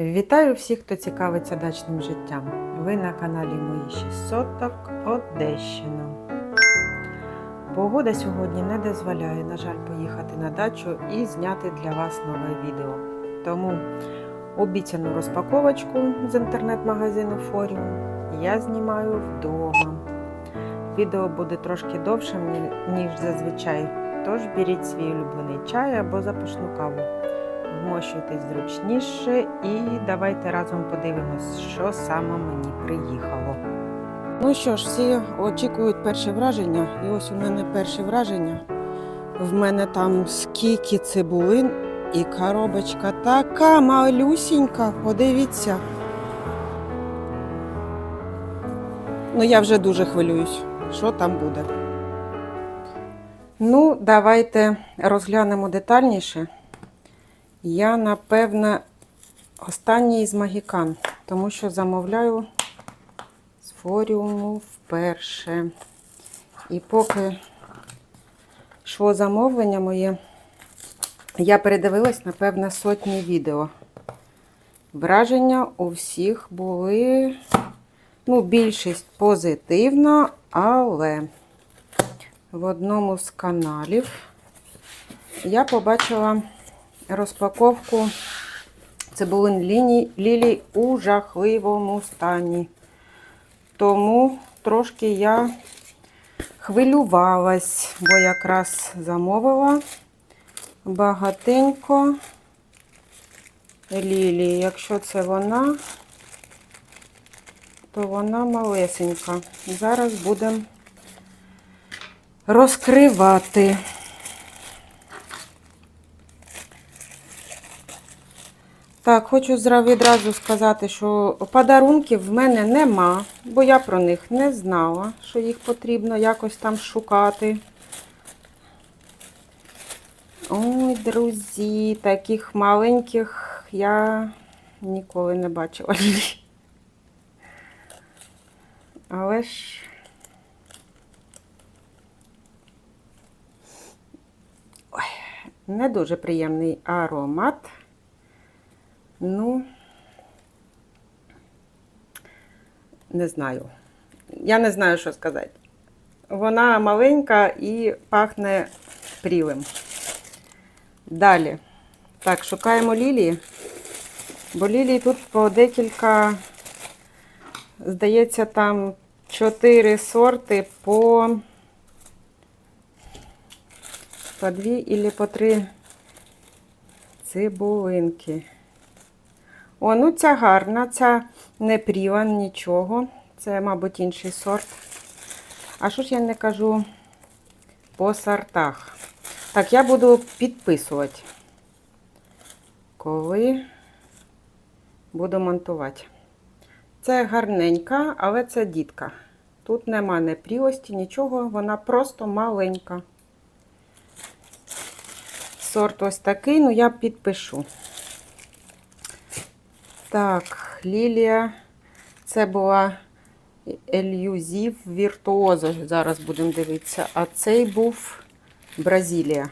Вітаю всіх, хто цікавиться дачним життям. Ви на каналі Мої 6 соток Одещина. Погода сьогодні не дозволяє, на жаль, поїхати на дачу і зняти для вас нове відео. Тому обіцяну розпаковочку з інтернет-магазину Форіум я знімаю вдома. Відео буде трошки довшим, ніж зазвичай, тож беріть свій улюблений чай або запашну каву. Вмощуйтесь зручніше і давайте разом подивимось, що саме мені приїхало. Ну що ж, всі очікують перше враження, і ось у мене перше враження. В мене там скільки цибулин і коробочка така малюсінька, подивіться. Ну, я вже дуже хвилююсь, що там буде. Ну, давайте розглянемо детальніше. Я, напевне, останній з магікан, тому що замовляю з форіуму вперше. І поки йшло замовлення моє, я передивилась, напевне, сотні відео. Враження у всіх були, ну, більшість позитивна, але в одному з каналів я побачила розпаковку цибулин ліній, лілій у жахливому стані. Тому трошки я хвилювалась, бо якраз замовила багатенько лілії. Якщо це вона, то вона малесенька. Зараз будемо розкривати. Так, хочу відразу сказати, що подарунків в мене нема, бо я про них не знала, що їх потрібно якось там шукати. Ой, друзі, таких маленьких я ніколи не бачила. Але ж. Ой, не дуже приємний аромат. Ну, не знаю. Я не знаю, що сказати. Вона маленька і пахне прілим. Далі. Так, шукаємо лілії. Бо лілії тут по декілька, здається, там чотири сорти по, по дві або по три цибулинки. О, ну ця гарна, ця не пріла, нічого. Це, мабуть, інший сорт. А що ж я не кажу по сортах? Так, я буду підписувати, коли буду монтувати. Це гарненька, але це дітка. Тут нема непрілості, нічого, вона просто маленька. Сорт ось такий, ну я підпишу. Так, Лілія. Це була Ельюзів Віртуозо. Зараз будемо дивитися. А цей був Бразилія.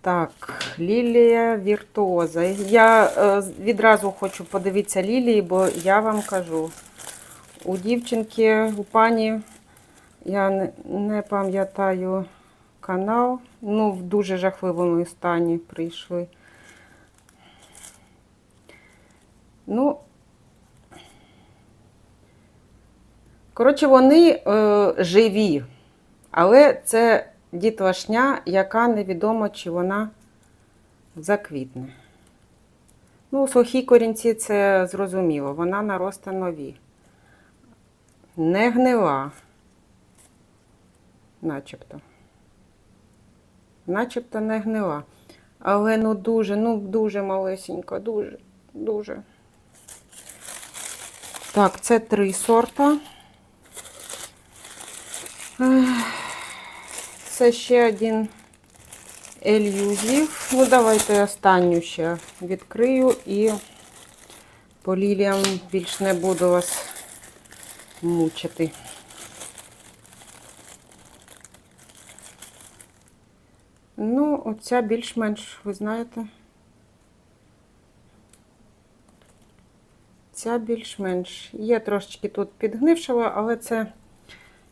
Так, Лілія Віртуоза. Я е, відразу хочу подивитися Лілії, бо я вам кажу, у дівчинки, у пані, я не пам'ятаю канал. Ну, в дуже жахливому стані прийшли. Ну, коротше, вони е, живі, але це дітлашня, яка невідомо, чи вона заквітне. Ну, сухі корінці це зрозуміло, вона наросте нові. Не гнила, начебто начебто не гнила. Але ну дуже, ну дуже малесенька, дуже, дуже. Так, це три сорта. Це ще один ельюзів. Ну, давайте останню ще відкрию і по ліліям більш не буду вас мучити. Ну, оця більш-менш, ви знаєте. Ця більш-менш. Є трошечки тут підгнившого, але це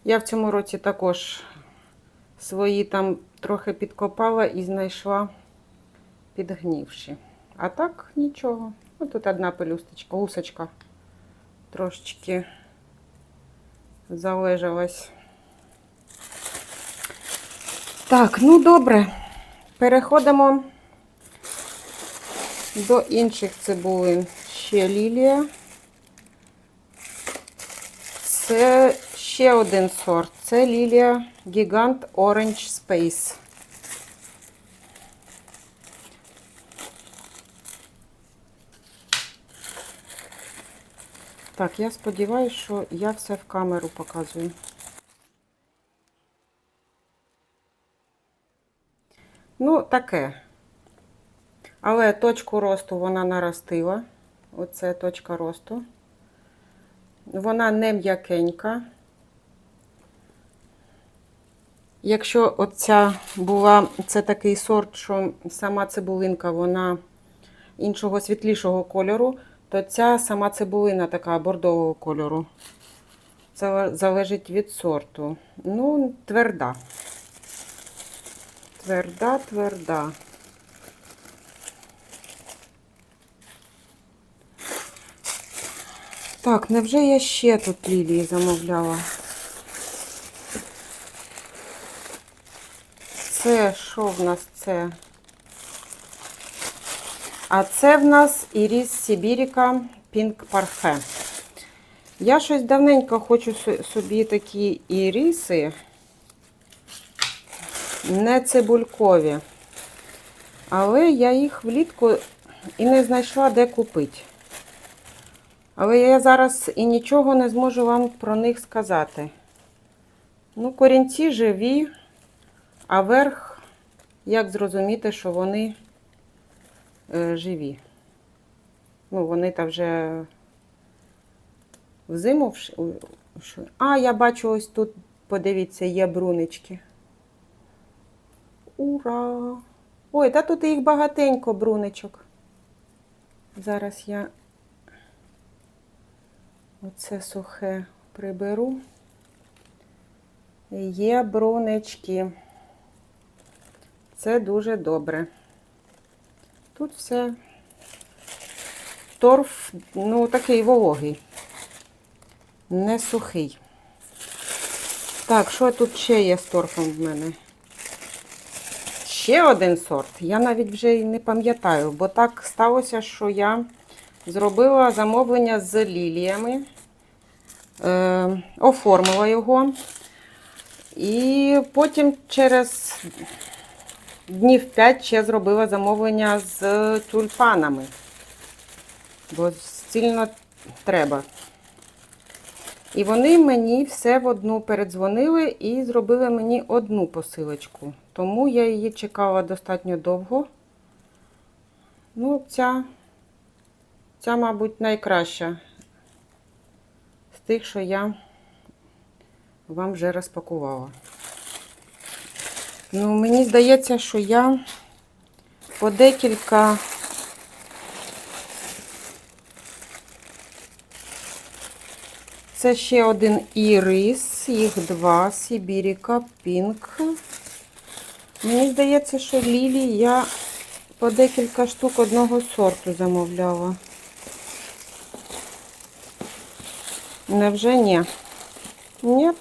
я в цьому році також свої там трохи підкопала і знайшла підгнивші. А так нічого. Ось тут одна пелюсточка, гусочка трошечки залежалась. Так, ну добре. Переходимо до інших цибулин. Ще лілія. Це ще один сорт. Це лілія Гігант Orange Space. Так, я сподіваюся, що я все в камеру показую. Ну, таке. Але точку росту вона наростила. Оце точка росту. Вона не м'якенька. Якщо оця була, це такий сорт, що сама цибулинка, вона іншого світлішого кольору, то ця сама цибулина така бордового кольору. Це залежить від сорту. Ну, тверда. Тверда, тверда. Так, невже я ще тут лілії замовляла? Це що в нас це? А це в нас Іріс Сибіріка Pink Parfait. Я щось давненько хочу собі такі іріси, не цибулькові. Але я їх влітку і не знайшла, де купити. Але я зараз і нічого не зможу вам про них сказати. Ну, корінці живі, а верх, як зрозуміти, що вони е, живі. Ну, вони там вже в зиму. А, я бачу ось тут, подивіться, є брунички. Ура! Ой, та тут їх багатенько бруничок. Зараз я оце сухе приберу. Є брунички. Це дуже добре. Тут все торф, ну, такий вологий, не сухий. Так, що тут ще є з торфом в мене? Ще один сорт. Я навіть вже і не пам'ятаю, бо так сталося, що я зробила замовлення з ліліями, е, оформила його. І потім через днів 5 ще зробила замовлення з тюльпанами. Бо сильно треба. І вони мені все в одну передзвонили і зробили мені одну посилочку. Тому я її чекала достатньо довго. Ну, ця, ця, мабуть, найкраща з тих, що я вам вже розпакувала. Ну, мені здається, що я по декілька Це ще один ірис, їх два, Сибіріка, Пінк. Мені здається, що лілі я по декілька штук одного сорту замовляла. Невже ні? Ні.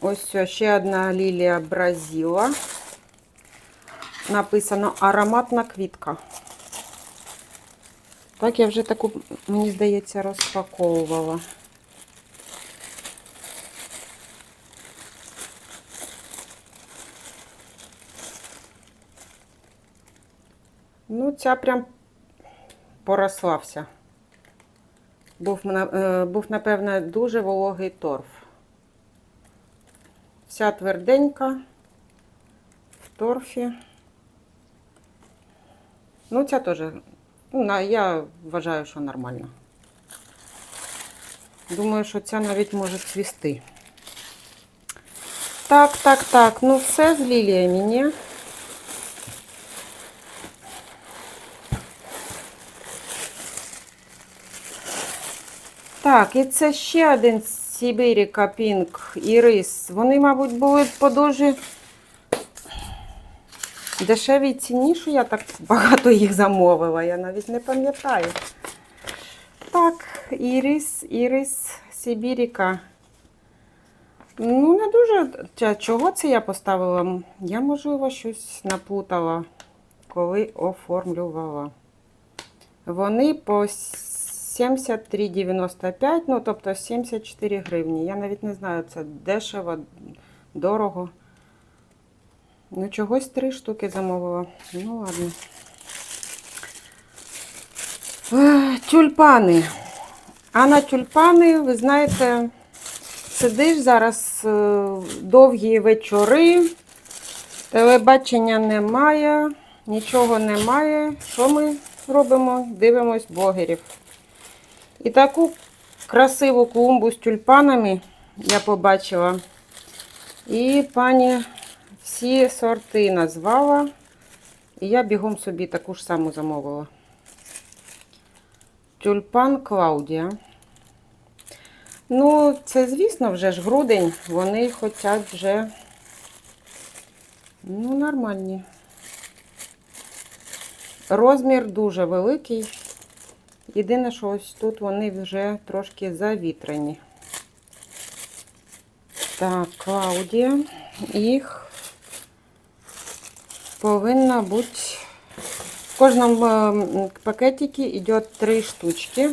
Ось ще одна лілія Бразіла. Написано ароматна квітка. Так, я вже таку, мені здається, розпаковувала. Ну, ця прям порослався. Був, е, був, напевно, дуже вологий торф. Вся тверденька в торфі. Ну, ця теж, ну, я вважаю, що нормально. Думаю, що ця навіть може цвісти. Так, так, так. Ну все з ліліями, ні? Так, і це ще один Сибіріка Пінк і рис. Вони, мабуть, були по дуже дешевій ціні, що я так багато їх замовила. Я навіть не пам'ятаю. Так, ірис, ірис Сибіріка. Ну, не дуже. Чого це я поставила? Я, можливо, щось наплутала, коли оформлювала. Вони по 73,95, ну, тобто 74 гривні. Я навіть не знаю, це дешево, дорого. Ну, чогось три штуки замовила. Ну, ладно. Тюльпани. А на тюльпани, ви знаєте, сидиш зараз е, довгі вечори, телебачення немає, нічого немає. Що ми робимо? Дивимось блогерів. І таку красиву клумбу з тюльпанами я побачила. І пані всі сорти назвала. І я бігом собі таку ж саму замовила. Тюльпан Клаудія. Ну, це, звісно, вже ж грудень, вони хочуть вже, ну, нормальні. Розмір дуже великий. Єдине, що ось тут вони вже трошки завітряні. Так, Клаудія. Їх повинно бути. В кожному ем, пакетике йде три штучки.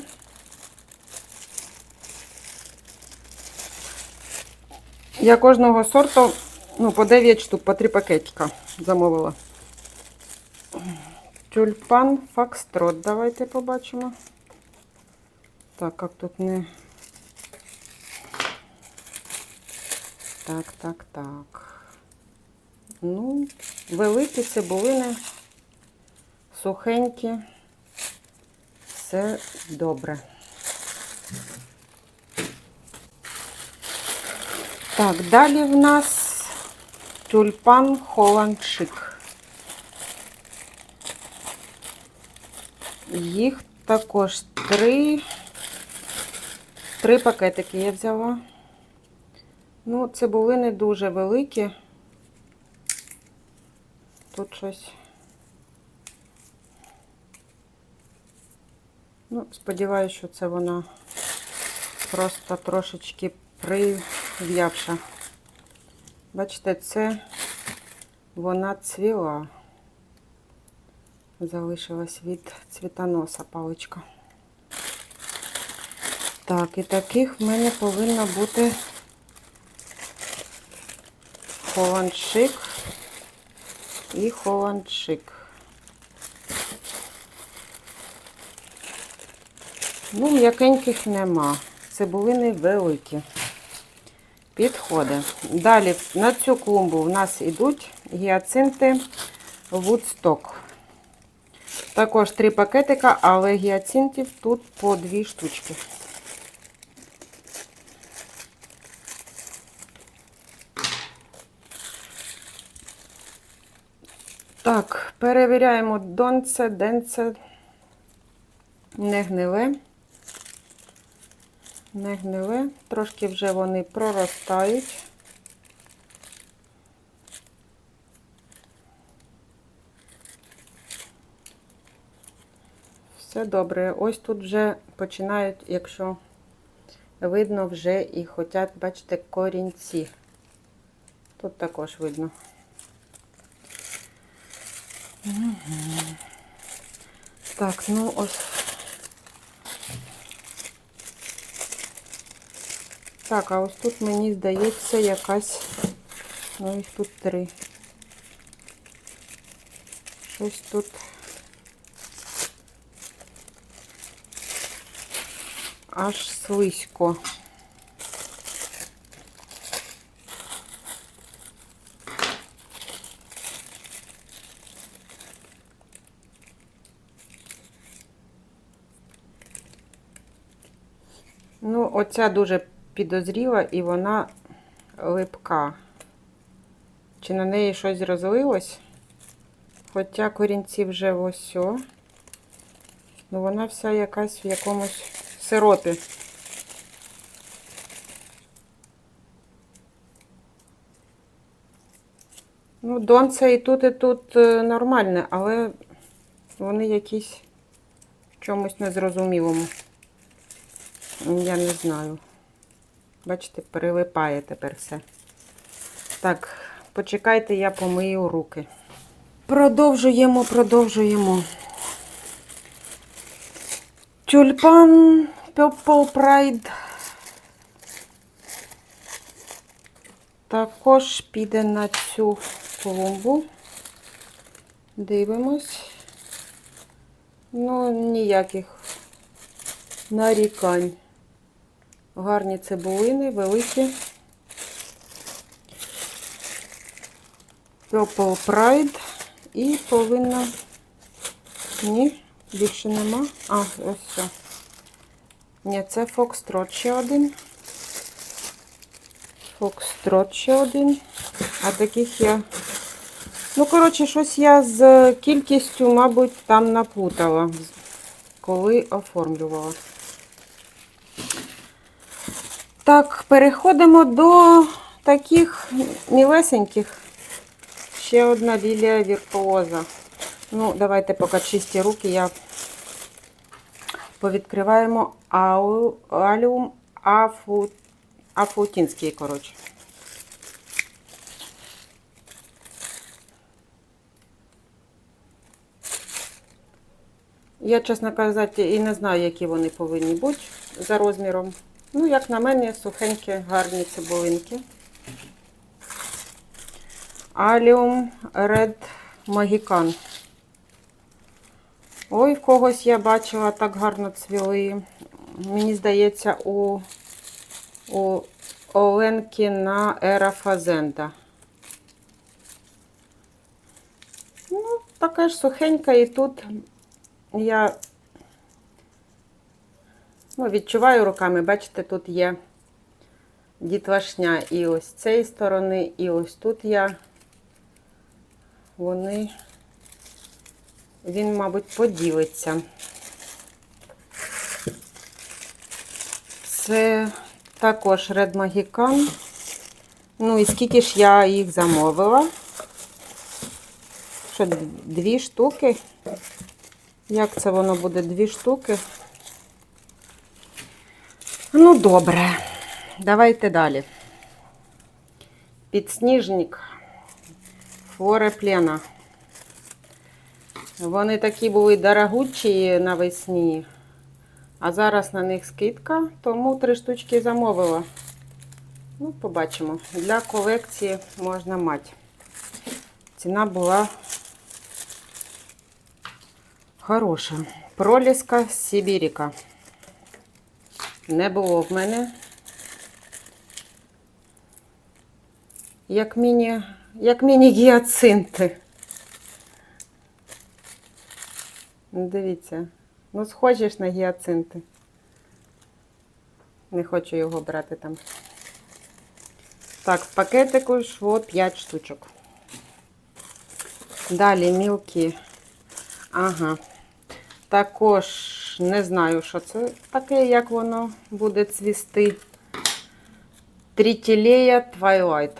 Я кожного сорту, ну, по 9 штук, по 3 пакетика замовила. Тюльпан Фокстрот. Давайте побачимо. Так, як тут не. Так, так, так. Ну, великі цибулини, сухенькі. Все добре. Так, далі в нас тюльпан Холланд Шик. Їх також три, три пакетики я взяла. Ну, цибулини дуже великі. Тут щось. Ну, сподіваюся, що це вона просто трошечки прив'явша. Бачите, це вона цвіла. Залишилась від цвітоноса паличка. Так, і таких в мене повинно бути холандшик і холандшик. Ну, м'якеньких нема. Цибулини великі. Підходить. Далі на цю клумбу в нас йдуть гіацинти Woodstock. Також три пакетика, але гіацинтів тут по дві штучки. Так, перевіряємо донце, денце, не гниле. Не гниле. Трошки вже вони проростають. Все добре. Ось тут вже починають, якщо видно, вже і хочуть, бачите, корінці. Тут також видно. Мгм. Так, ну ось. Так, а ось тут мені здається якась, ну їх тут три. Щось тут. Аж слизько. Ну, оця дуже підозріла і вона липка. Чи на неї щось розлилось? Хоча корінці вже ось. Ну, вона вся якась в якомусь сиропі. Ну, донце і тут, і тут е, нормальне, але вони якісь в чомусь незрозумілому. Я не знаю. Бачите, перелипає тепер все. Так, почекайте, я помию руки. Продовжуємо, продовжуємо. Тюльпан Purple Pride також піде на цю клумбу. Дивимось. Ну, ніяких нарікань. Гарні цибулини, великі. Purple Pride. І повинна. Ні, більше нема. А, ось все. Ні, це Фокстрот ще один. Фокстрот ще один. А таких я. Ну, коротше, щось я з кількістю, мабуть, там наплутала, коли оформлювала. Так, переходимо до таких мілесеньких. Ще одна лілія віртуоза. Ну, давайте поки чисті руки, я повідкриваємо аліум афу, афутінський, коротше. Я, чесно казати, і не знаю, які вони повинні бути за розміром. Ну, як на мене, сухенькі, гарні цибулинки. Аліум Ред Магікан. Ой, в когось я бачила, так гарно цвіли. Мені здається, у, у Оленки на Ера Фазенда. Ну, така ж сухенька, і тут я ну, відчуваю руками, бачите, тут є дітвашня і ось з цієї сторони, і ось тут я. Вони, він, мабуть, поділиться. Це також Red Magican. Ну і скільки ж я їх замовила? Що, дві штуки? Як це воно буде? Дві штуки? Ну, добре. Давайте далі. Підсніжник. Флореплена. Вони такі були дорогучі навесні, а зараз на них скидка, тому три штучки замовила. Ну, побачимо. Для колекції можна мати. Ціна була хороша. Проліска Сибіріка. Не було в мене. Як міні, як міні-гіацинти. Ну, Дивіться. Ну, схожі ж на гіацинти. Не хочу його брати там. Так, в пакетику йшло 5 штучок. Далі мілкі. Ага. Також не знаю, що це таке, як воно буде цвісти. Трітілея Twilight.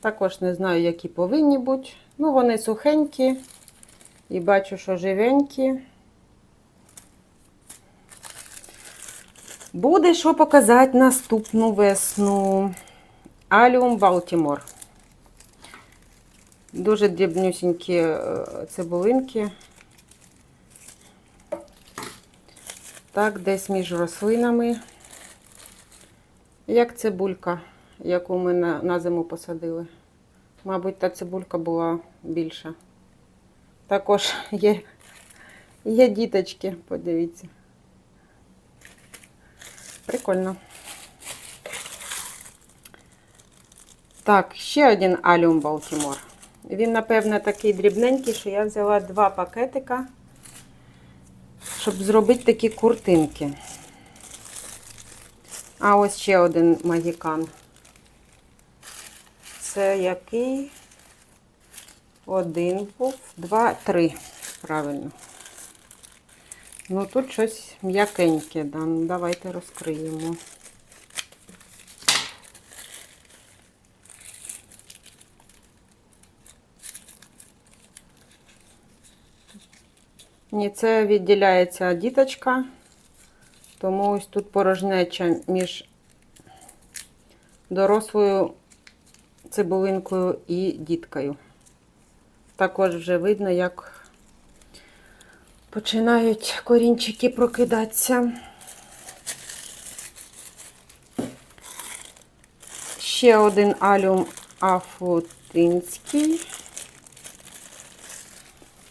Також не знаю, які повинні бути. Ну, вони сухенькі. І бачу, що живенькі. Буде що показати наступну весну. Аліум Балтімор. Дуже дрібнюсінькі е, цибулинки. Так, десь між рослинами. Як цибулька, яку ми на, на зиму посадили. Мабуть, та цибулька була більша. Також є, є діточки, подивіться. Прикольно. Так, ще один алюм Балтімор. Він, напевно, такий дрібненький, що я взяла два пакетика. щоб зробити такі куртинки. А ось ще один магікан. Це який? Один був, два, три. Правильно. Ну тут щось м'якеньке, ну, давайте розкриємо. Ні, це відділяється діточка, тому ось тут порожнеча між дорослою цибулинкою і діткою. Також вже видно, як починають корінчики прокидатися. Ще один алюм афутинський.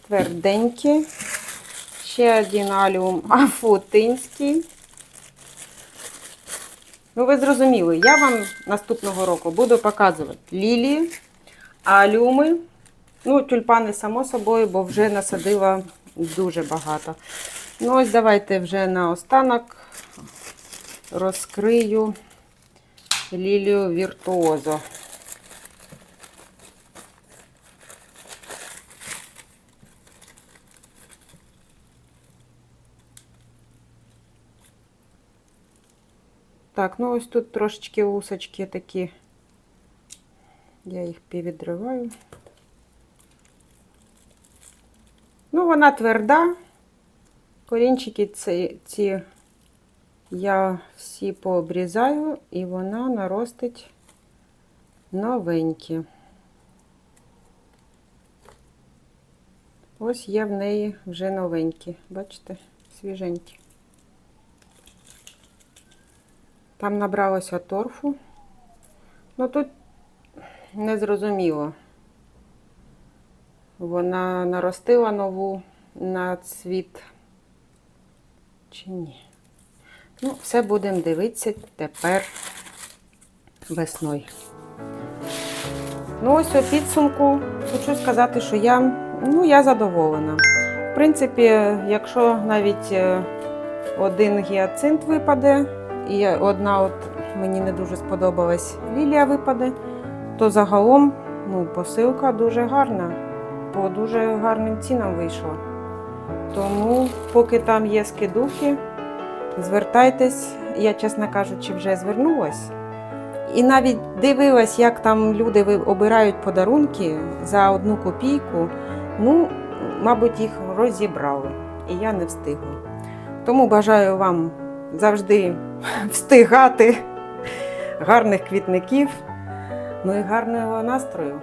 Тверденький. Ще один алюм афутинський. Ну, ви зрозуміли, я вам наступного року буду показувати лілії, алюми. Ну, тюльпани, само собою, бо вже насадила дуже багато. Ну, ось давайте вже наостанок розкрию лілію віртуозо. Так, ну ось тут трошечки усочки такі. Я їх підриваю. Ну, вона тверда. Корінчики ці, ці я всі пообрізаю, і вона наростить новенькі. Ось є в неї вже новенькі, бачите, свіженькі. Там набралося торфу. Ну тут незрозуміло. Вона наростила нову на цвіт чи ні. Ну, все будемо дивитися тепер весною. Ну, ось у підсумку хочу сказати, що я, ну, я задоволена. В принципі, якщо навіть е, один гіацинт випаде, і одна от мені не дуже сподобалась лілія випаде, то загалом ну, посилка дуже гарна, по дуже гарним цінам вийшла. Тому, поки там є скидухи, звертайтесь, я, чесно кажучи, вже звернулась. І навіть дивилась, як там люди обирають подарунки за одну копійку. Ну, мабуть, їх розібрали, і я не встигла. Тому бажаю вам завжди встигати гарних квітників, ну і гарного настрою.